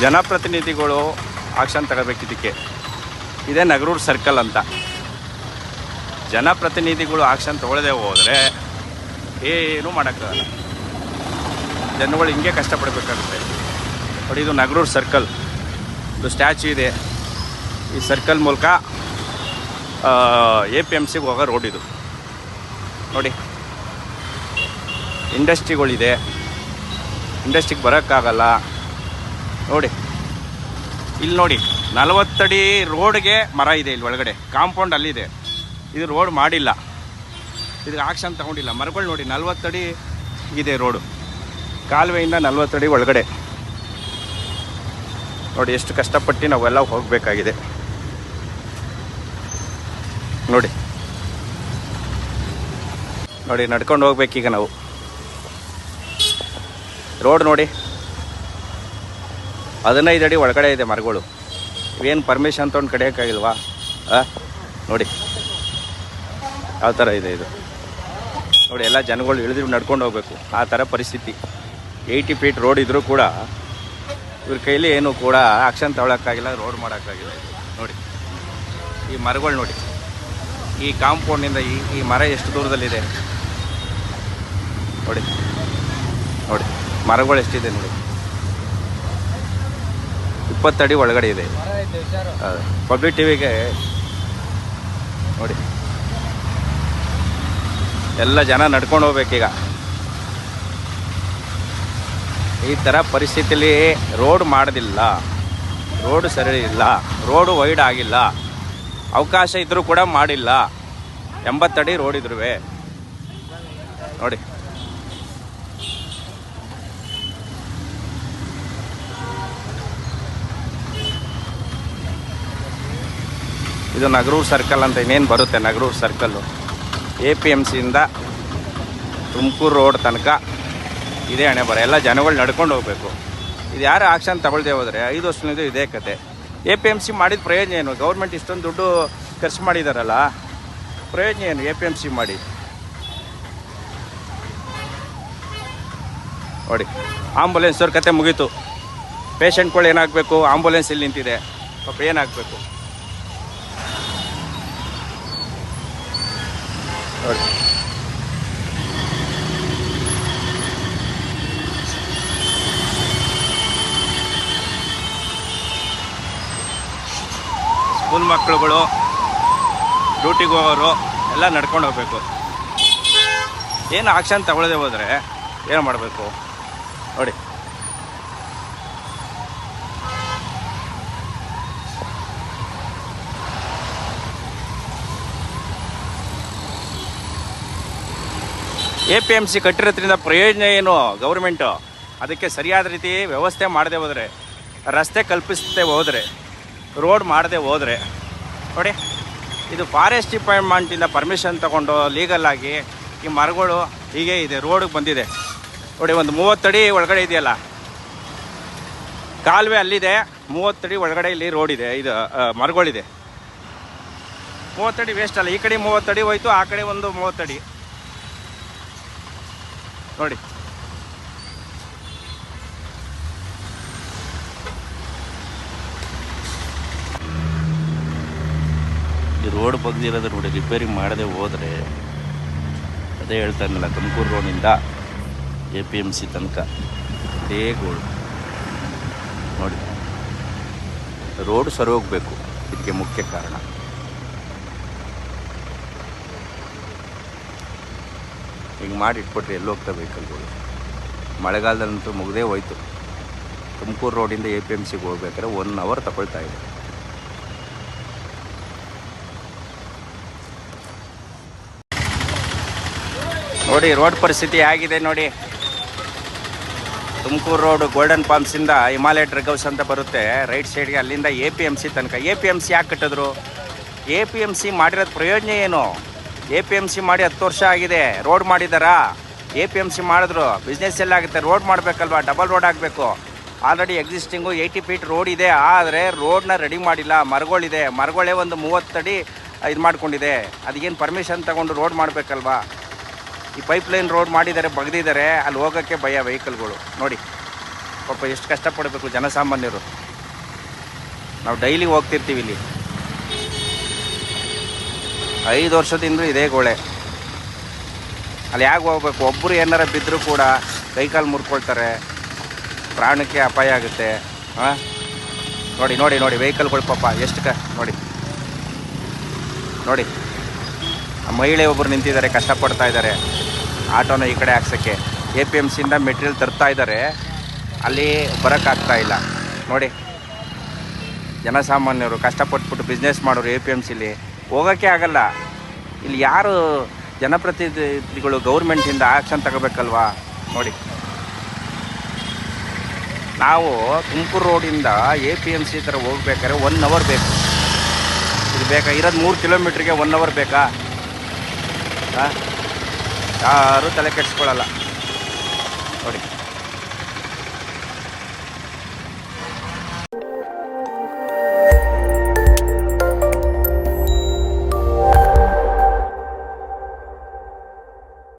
ಜನಪ್ರತಿನಿಧಿಗಳು ಆಕ್ಷನ್ ತಗೋಬೇಕಿದ್ದಕ್ಕೆ. ಇದೇ ನಗರೂರು ಸರ್ಕಲ್ ಅಂತ. ಜನಪ್ರತಿನಿಧಿಗಳು ಆಕ್ಷನ್ ತಗೊಳ್ಳದೆ ಹೋದರೆ ಏನೂ ಮಾಡೋಕ್ಕಾಗಲ್ಲ. ಜನಗಳು ಹಿಂಗೆ ಕಷ್ಟಪಡಬೇಕಾಗುತ್ತೆ. ನೋಡಿ, ಇದು ನಗರೂರು ಸರ್ಕಲ್. ಇದು ಸ್ಟ್ಯಾಚ್ಯೂ ಇದೆ. ಈ ಸರ್ಕಲ್ ಮೂಲಕ ಎ ಪಿ ಎಂ ಸಿಗೆ ಹೋಗೋ ರೋಡ್ ಇದು. ನೋಡಿ, ಇಂಡಸ್ಟ್ರಿಗಳಿದೆ. ಇಂಡಸ್ಟ್ರಿಗೆ ಬರೋಕ್ಕಾಗಲ್ಲ. ನೋಡಿ. ಇಲ್ಲಿ ನೋಡಿ, ನಲವತ್ತಡಿ ರೋಡ್ಗೆ ಮರ ಇದೆ ಇಲ್ಲಿ ಒಳಗಡೆ. ಕಾಂಪೌಂಡ್ ಅಲ್ಲಿದೆ. ಇದು ರೋಡ್ ಮಾಡಿಲ್ಲ. ಇದಕ್ಕೆ ಆಕ್ಷನ್ ತಗೊಂಡಿಲ್ಲ. ಮರಗಳು ನೋಡಿ, ನಲ್ವತ್ತಡಿ ಇದೆ ರೋಡು. ಕಾಲುವೆಯಿಂದ ನಲ್ವತ್ತಡಿ ಒಳಗಡೆ. ನೋಡಿ, ಎಷ್ಟು ಕಷ್ಟಪಟ್ಟು ನಾವೆಲ್ಲ ಹೋಗಬೇಕಾಗಿದೆ. ನೋಡಿ. ನೋಡಿ, ನಡ್ಕೊಂಡು ಹೋಗ್ಬೇಕೀಗ ನಾವು. ರೋಡ್ ನೋಡಿ. ಹದಿನೈದು ಅಡಿ ಒಳಗಡೆ ಇದೆ ಮರಗಳು. ಏನು ಪರ್ಮಿಷನ್ ತೊಗೊಂಡು ಕಡಿಯೋಕ್ಕಾಗಿಲ್ವಾ? ನೋಡಿ. ಯಾವ ಥರ ಇದೆ ಇದು? ನೋಡಿ, ಎಲ್ಲ ಜನಗಳು ಇಳಿದ್ರು ನಡ್ಕೊಂಡು ಹೋಗ್ಬೇಕು. ಆ ಥರ ಪರಿಸ್ಥಿತಿ. ಏಯ್ಟಿ ಫೀಟ್ ರೋಡ್ ಇದ್ದರೂ ಕೂಡ ಇವ್ರ ಕೈಲಿ ಏನು ಕೂಡ ಆಕ್ಷನ್ ತಗೊಳಕ್ಕಾಗಿಲ್ಲ, ರೋಡ್ ಮಾಡೋಕ್ಕಾಗಿಲ್ಲ ಇದು. ನೋಡಿ. ಈ ಮರಗಳು ನೋಡಿ. ಈ ಕಾಂಪೌಂಡಿಂದ ಈ ಈ ಮರ ಎಷ್ಟು ದೂರದಲ್ಲಿದೆ? ನೋಡಿ. ನೋಡಿ. ಮರಗಳು ಎಷ್ಟಿದೆ ನೋಡಿ. ಇಪ್ಪತ್ತಡಿ ಒಳಗಡೆ ಇದೆ. ಪಬ್ಲಿಕ್ ಟಿವಿಗೆ ನೋಡಿ. ಎಲ್ಲ ಜನ ನಡ್ಕೊಂಡು ಹೋಗ್ಬೇಕೀಗ ಈ ಥರ ಪರಿಸ್ಥಿತಿಲಿ ರೋಡ್ ಮಾಡೋದಿಲ್ಲ. ರೋಡ್ ಸರಿ ಇಲ್ಲ. ರೋಡು ವೈಡ್ ಆಗಿಲ್ಲ. ಅವಕಾಶ ಇದ್ದರೂ ಕೂಡ ಮಾಡಿಲ್ಲ. ಎಂಬತ್ತಡಿ ರೋಡ್ ಇದ್ರೂ ನೋಡಿ. ಇದು ನಗರೂರು ಸರ್ಕಲ್ ಅಂತ ಇನ್ನೇನು ಬರುತ್ತೆ Nagaruru circle A P M ಸಿಯಿಂದ Tumakuru road ತನಕ ಇದೇ ಹಣೆ ಬರ. ಎಲ್ಲ ಜನಗಳು ನಡ್ಕೊಂಡು ಹೋಗಬೇಕು. ಇದು ಯಾರು ಆಕ್ಷನ್ ತಗೊಳ್ದೆ ಹೋದರೆ ಐದು ವರ್ಷದಿಂದ ಇದೇ ಕತೆ. ಎ ಪಿ ಎಂ ಸಿ ಮಾಡಿದ ಪ್ರಯೋಜನ ಏನು? ಗೌರ್ಮೆಂಟ್ ಇಷ್ಟೊಂದು ದುಡ್ಡು ಖರ್ಚು ಮಾಡಿದಾರಲ್ಲ? ಪ್ರಯೋಜನ ಏನು ಎ ಪಿ ಎಂ ಸಿ ಮಾಡಿ? ನೋಡಿ ಆಂಬುಲೆನ್ಸ್ ಅವ್ರ ಕತೆ ಮುಗೀತು. ಪೇಷಂಟ್ಗಳು ಏನಾಗಬೇಕು? ಆಂಬುಲೆನ್ಸ್ ಇಲ್ಲಿ ನಿಂತಿದೆ? ಪಾಪ ಏನಾಗಬೇಕು? ನೋಡಿ ಸ್ಕೂಲ್ ಮಕ್ಕಳುಗಳು ಡ್ಯೂಟಿಗೆ ಹೋಗೋರು ಎಲ್ಲ ನಡ್ಕೊಂಡು ಹೋಗ್ಬೇಕು. ಏನು ಆಕ್ಷನ್ ತಗೊಳ್ಳದೆ ಹೋದರೆ ಏನು ಮಾಡಬೇಕು? ನೋಡಿ. ಎ ಪಿ ಎಂ ಸಿ ಕಟ್ಟಿರೋದ್ರಿಂದ ಪ್ರಯೋಜನ ಏನು ಗೌರ್ಮೆಂಟು? ಅದಕ್ಕೆ ಸರಿಯಾದ ರೀತಿ ವ್ಯವಸ್ಥೆ ಮಾಡದೆ ಹೋದರೆ, ರಸ್ತೆ ಕಲ್ಪಿಸದೆ ಹೋದರೆ, ರೋಡ್ ಮಾಡದೆ ಹೋದರೆ, ನೋಡಿ, ಇದು ಫಾರೆಸ್ಟ್ ಡಿಪಾರ್ಟ್ಮೆಂಟಿಂದ ಪರ್ಮಿಷನ್ ತಗೊಂಡು ಲೀಗಲ್ ಆಗಿ ಈ ಮರಗಳು ಹೀಗೆ ಇದೆ, ರೋಡಿಗೆ ಬಂದಿದೆ. ನೋಡಿ, ಒಂದು ಮೂವತ್ತಡಿ ಒಳಗಡೆ ಇದೆಯಲ್ಲ? ಕಾಲುವೆ ಅಲ್ಲಿದೆ ಮೂವತ್ತಡಿ ಒಳಗಡೆ ಇಲ್ಲಿ ರೋಡ್ ಇದೆ, ಇದು ಮರಗಳಿದೆ. ಮೂವತ್ತಡಿ ವೇಸ್ಟ್ ಅಲ್ಲ, ಈ ಕಡೆ ಮೂವತ್ತಡಿ ಹೋಯ್ತು, ಆ ಕಡೆ ಒಂದು ಮೂವತ್ತಡಿ ನೋಡಿ. ಈ ರೋಡ್ ಬಗ್ದಿರೋದು ನೋಡಿ ರಿಪೇರಿ ಮಾಡದೆ ಹೋದರೆ ಅದೇ ಹೇಳ್ತಾನಲ್ಲ ತುಮಕೂರು ರೋಡಿಂದ ಎ ಪಿ ಎಂ ಸಿ ತನಕ. ಅದೇ ನೋಡಿ. ರೋಡ್ ಸರಿ ಹೋಗಬೇಕು. ಇದಕ್ಕೆ ಮುಖ್ಯ ಕಾರಣ. ಹಿಂಗೆ ಮಾಡಿ ಇಟ್ಬಿಟ್ರೆ ಎಲ್ಲಿ ಹೋಗ್ತಾ ವೆಹಿಕಲ್ಗಳು? ಮಳೆಗಾಲದಲ್ಲಂತೂ ಮುಗದೇ ಹೋಯ್ತು. ತುಮಕೂರು ರೋಡಿಂದ ಎ ಪಿ ಎಂ ಸಿಗೆ ಹೋಗ್ಬೇಕಾದ್ರೆ ಒನ್ ಅವರ್ ತಗೊಳ್ತಾ ಇದೆ. ನೋಡಿ, ರೋಡ್ ಪರಿಸ್ಥಿತಿ ಆಗಿದೆ ನೋಡಿ. ತುಮಕೂರು ರೋಡ್ ಗೋಲ್ಡನ್ ಪಾಮ್ಸಿಂದ ಹಿಮಾಲಯ ಡ್ರಗ್ ಹೌಸ್ ಅಂತ ಬರುತ್ತೆ. ರೈಟ್ ಸೈಡ್ಗೆ ಅಲ್ಲಿಂದ ಎ ಪಿ ಎಂ ಸಿ ತನಕ. ಎ ಪಿ ಎಂ ಸಿ ಯಾಕೆ ಕಟ್ಟಿದ್ರು? ಎ ಪಿ ಎಂ ಸಿ ಮಾಡಿರೋದು ಪ್ರಯೋಜನ ಏನು? ಎ ಪಿ ಎಂ ಸಿ ಮಾಡಿ ಹತ್ತು ವರ್ಷ ಆಗಿದೆ. ರೋಡ್ ಮಾಡಿದಾರಾ? ಎ ಪಿ ಎಂ ಸಿ ಮಾಡಿದ್ರು. ಬಿಸ್ನೆಸ್ ಎಲ್ಲ ಆಗುತ್ತೆ ರೋಡ್ ಮಾಡಬೇಕಲ್ವಾ? ಡಬಲ್ ರೋಡ್ ಆಗಬೇಕು. Already existing eighty feet road ಇದೆ. ಆದರೆ ರೋಡ್ನ ರೆಡಿ ಮಾಡಿಲ್ಲ. ಮರಗಳಿದೆ. ಮರಗಳೇ ಒಂದು ಮೂವತ್ತಡಿ ಇದು ಮಾಡ್ಕೊಂಡಿದೆ. ಅದಕ್ಕೇನು ಪರ್ಮಿಷನ್ ತಗೊಂಡು ರೋಡ್ ಮಾಡಬೇಕಲ್ವಾ? ಈ ಪೈಪ್ ಲೈನ್ ರೋಡ್ ಮಾಡಿದ್ದಾರೆ, ಬಗ್ದಿದ್ದಾರೆ. ಅಲ್ಲಿ ಹೋಗೋಕ್ಕೆ ಭಯ ವೆಹಿಕಲ್ಗಳು ನೋಡಿ. ಪಾಪ ಎಷ್ಟು ಕಷ್ಟಪಡಬೇಕು ಜನಸಾಮಾನ್ಯರು. ನಾವು ಡೈಲಿ ಹೋಗ್ತಿರ್ತೀವಿ ಇಲ್ಲಿ. ಐದು ವರ್ಷದಿಂದ ಇದೇ ಗೋಳೆ. ಅಲ್ಲಿ ಯಾಕೆ ಹೋಗ್ಬೇಕು? ಒಬ್ಬರು ಏನಾರ ಬಿದ್ದರೂ ಕೂಡ ಕೈಕಾಲು ಮುರ್ಕೊಳ್ತಾರೆ. ಪ್ರಾಣಕ್ಕೆ ಅಪಾಯ ಆಗುತ್ತೆ. ಹಾಂ? ನೋಡಿ ನೋಡಿ ನೋಡಿ ವೆಹಿಕಲ್ಗಳು ಪಾಪ, ಎಷ್ಟು ಕ, ನೋಡಿ. ನೋಡಿ. ಆ ಮಹಿಳೆ ಒಬ್ಬರು ನಿಂತಿದ್ದಾರೆ, ಕಷ್ಟಪಡ್ತಾ ಇದ್ದಾರೆ. ಆಟೋನ ಈ ಕಡೆ ಹಾಕ್ಸೋಕ್ಕೆ. ಎ ಪಿ ಎಂ ಸಿಯಿಂದ ಮೆಟೀರಿಯಲ್ ತರ್ತಾ ಇದ್ದಾರೆ. ಅಲ್ಲಿ ಬರೋಕ್ಕಾಗ್ತಾ ಇಲ್ಲ. ನೋಡಿ. ಜನಸಾಮಾನ್ಯರು ಕಷ್ಟಪಟ್ಬಿಟ್ಟು ಬಿಸ್ನೆಸ್ ಮಾಡೋರು ಎ ಪಿ ಎಂ ಸಿಲಿ. ಹೋಗೋಕ್ಕೆ ಆಗಲ್ಲ. ಇಲ್ಲಿ ಯಾರು ಜನಪ್ರತಿನಿಧಿಗಳು ಗೌರ್ಮೆಂಟಿಂದ ಆ್ಯಕ್ಷನ್ ತಗೋಬೇಕಲ್ವಾ? ನೋಡಿ. ನಾವು ತುಮಕೂರು ರೋಡಿಂದ ಎ ಪಿ ಎಂ ಸಿ ಥರ ಹೋಗ್ಬೇಕಾದ್ರೆ ಒನ್ ಅವರ್ ಬೇಕು. ಇದು ಬೇಕಾ? ಇರೋದು ಮೂರು ಕಿಲೋಮೀಟ್ರಿಗೆ ಒನ್ ಅವರ್ ಬೇಕಾ? ಹಾಂ ಯಾರೂ ತಲೆ ಕೆಡಿಸ್ಕೊಳ್ಳಲ್ಲ. ನೋಡಿ.